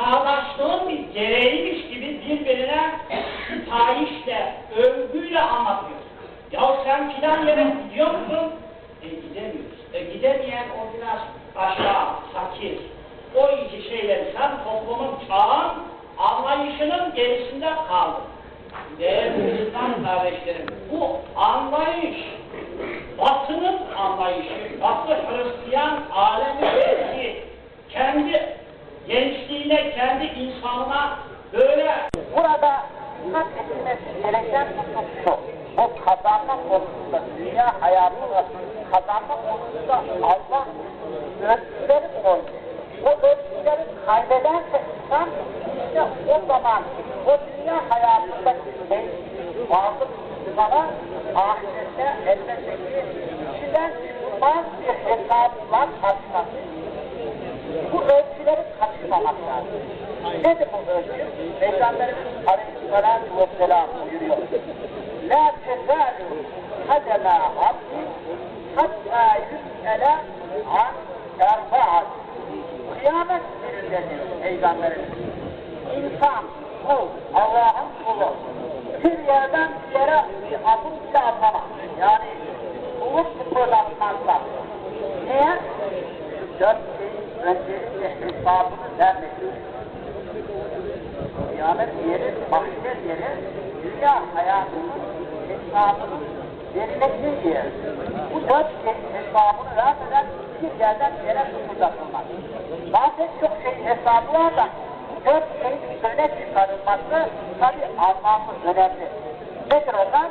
çağdaşlığın bir gereğiymiş gibi birbirine sitayişle, övgüyle anlatıyor. Ya sen filan yere gidiyor musun? E gidemiyoruz. E gidemeyen o biraz aşağı, fakir. O iki şeyleri sen toplumun çağın anlayışının gerisinde kaldın. Değerli Müslüman kardeşlerim, bu anlayış, Batı'nın anlayışı, Batı Hristiyan alemindeki insanına böyle Burada dikkat edilmesi gereken. Bu kazanma konusunda, dünya hayatını kazanma konusunda Allah ölçüleri koydu. O ölçüleri kaybederse işte o zaman o dünya hayatındaki sevgi, varlık ahirette elbette ki içinden çıkılmaz bir hesaplar karşılaşır. Bu ölçüleri kaçırmamak lazım. Ölçü? Peygamberimiz Aleyhisselatü Vesselam buyuruyor. La tezâlü kademâ abdi hattâ yüz'ele an erfa'at. Kıyamet gününde diyor Peygamberimiz. İnsan, kul, Allah'ın kulu bir yerden bir yere bir adım bile atamaz. Yani kulu kıpırdatmazlar. Niye? dört şeyin öncelikle hesabını vermek. Kıyamet yeri, mahşer yeri, dünya hayatının hesabının verileceği yer. Bu dört şeyin hesabını vermeden bir yerden yere kıpırdatılmaz. Bazen çok şeyin hesabı var da dört şeyin öne çıkarılması tabi anlamlı önemli. Nedir onlar?